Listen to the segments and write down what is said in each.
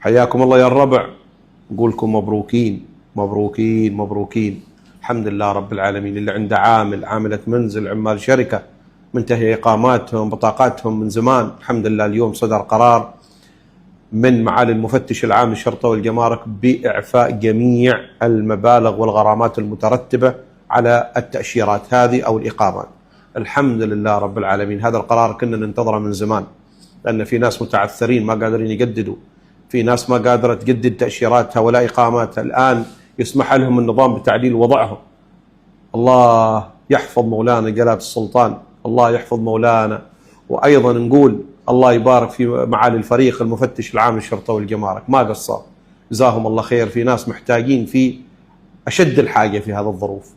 حياكم الله يا الربع. نقول لكم مبروكين مبروكين مبروكين. الحمد لله رب العالمين. اللي عنده عامل عاملة منزل عمال شركة منتهي إقاماتهم بطاقاتهم من زمان. الحمد لله اليوم صدر قرار من معالي المفتش العام للشرطة والجمارك بإعفاء جميع المبالغ والغرامات المترتبة على التأشيرات هذه أو الإقامات. الحمد لله رب العالمين. هذا القرار كنا ننتظره من زمان لأن في ناس متعثرين ما قادرين يجددوا. في ناس ما قادرة تجدد تأشيراتها ولا إقاماتها الآن يسمح لهم النظام بتعديل وضعهم. الله يحفظ مولانا جلالة السلطان الله يحفظ مولانا. وأيضا نقول الله يبارك في معالي الفريق المفتش العام للشرطة والجمارك. ما قصر؟ جزاهم الله خير. في ناس محتاجين في أشد الحاجة في هذه الظروف.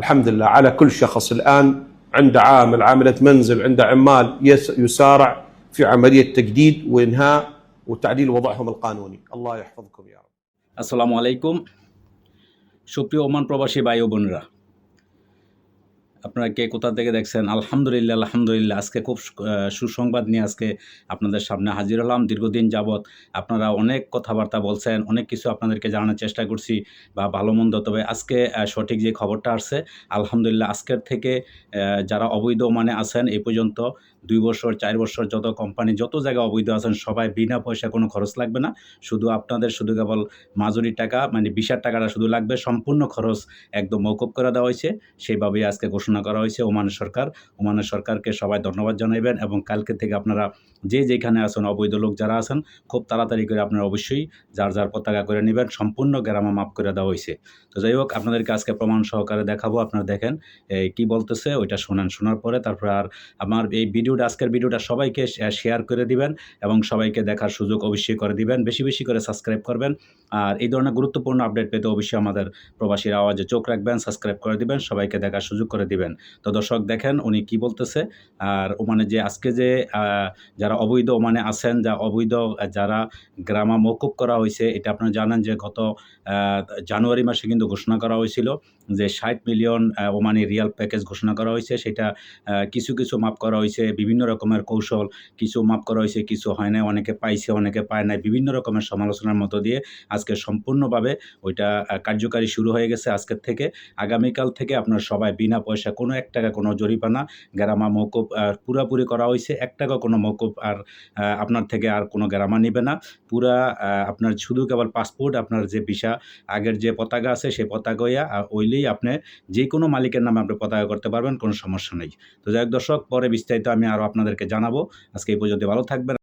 الحمد لله. على كل شخص الآن عنده عامل عاملة منزل عنده عمال يس- يسارع في عملية تجديد وإنهاء وتعديل وضعهم القانوني الله يحفظكم يا رب আসসালামু আলাইকুম সুপ্রিয় ওমান প্রবাসী ভাই ও বোনেরা আপনারা কে কোথা থেকে দেখছেন? আলহামদুলিল্লাহ আলহামদুলিল্লাহ। আজকে খুব সুসংবাদ নিয়ে আজকে আপনাদের সামনে হাজির হলাম। দীর্ঘদিন যাবৎ আপনারা অনেক কথাবার্তা বলছেন, অনেক কিছু আপনাদেরকে জানানোর চেষ্টা করছি বা ভালো মন্দ। তবে আজকে সঠিক যে খবরটা আসছে, আলহামদুলিল্লাহ আজকের থেকে যারা অবৈধ মানে আছেন এই পর্যন্ত দুই বছর, চার বছর যত কোম্পানি যত জায়গায় অবৈধ আছেন, সবাই বিনা পয়সা কোনো খরচ লাগবে না। শুধু আপনাদের, শুধু কেবল মাজুরি টাকা মানে বিশার টাকাটা শুধু লাগবে। সম্পূর্ণ খরচ একদম মৌকুব করে দেওয়া হয়েছে। সেইভাবেই আজকে ঘোষণা করা হয়েছে ওমানের সরকার। ওমানের সরকারকে সবাই ধন্যবাদ জানাইবেন এবং কালকে থেকে আপনারা যে যেখানে আছেন, অবৈধ লোক যারা আছেন, খুব তাড়াতাড়ি করে আপনারা অবশ্যই যার যার পতাকা করে নেবেন, সম্পূর্ণ গ্রামা মাফ করে দেওয়া হয়েছে। তো যাই হোক, আপনাদেরকে আজকে প্রমাণ সহকারে দেখাবো, আপনারা দেখেন এই কি বলতেছে, ওইটা শোনান, শোনার পরে তারপর আর আমার এই ভিডিওটা, আজকের ভিডিওটা সবাইকে শেয়ার করে দিবেন এবং সবাইকে দেখার সুযোগ অবশ্যই করে দিবেন, বেশি বেশি করে সাবস্ক্রাইব করবেন। আর এই ধরনের গুরুত্বপূর্ণ আপডেট পেতে অবশ্যই আমাদের প্রবাসীর আওয়াজে চোখ রাখবেন সাবস্ক্রাইব করে দিবেন, সবাইকে দেখার সুযোগ করে দিবেন। তো দর্শক দেখেন উনি কি বলতেছে, আর ওমানে যে আজকে যে যারা অবৈধ ওমানে আছেন, যা অবৈধ, যারা গ্রামা মৌকুব করা হয়েছে, এটা আপনারা জানেন যে গত জানুয়ারি মাসে কিন্তু ঘোষণা করা হয়েছিল যে ষাট মিলিয়ন ওমানি রিয়াল প্যাকেজ ঘোষণা করা হয়েছে। সেটা কিছু কিছু মাপ করা হয়েছে, বিভিন্ন রকমের কৌশল, কিছু মাপ করা হয়েছে, কিছু হয় নাই, অনেকে পাইছে, অনেকে পায় নাই, বিভিন্ন রকমের সমালোচনার মতো দিয়ে আজকে সম্পূর্ণভাবে ওইটা কার্যকারী শুরু হয়ে গেছে আজকের থেকে। আগামীকাল থেকে আপনার সবাই বিনা পয়সা কোনো এক টাকা কোনো জরিমানা, গ্রামা মৌকুব পুরাপুরি করা হয়েছে এক টাকা কোনো মৌকুব আর আপনার থেকে আর কোনো গ্রামা নেবে না। পুরা আপনার শুধু কেবল পাসপোর্ট, আপনার যে ভিসা, আগের যে পতাকা আছে সেই পতাকা ওইলেই আপনি যে কোনো মালিকের নামে আপনি পতাকা করতে পারবেন, কোনো সমস্যা নেই। তো যাই হোক দর্শক, পরে বিস্তারিত আমি আরও আপনাদেরকে জানাব। আজকে এই পর্যন্ত ভালো থাকবেন।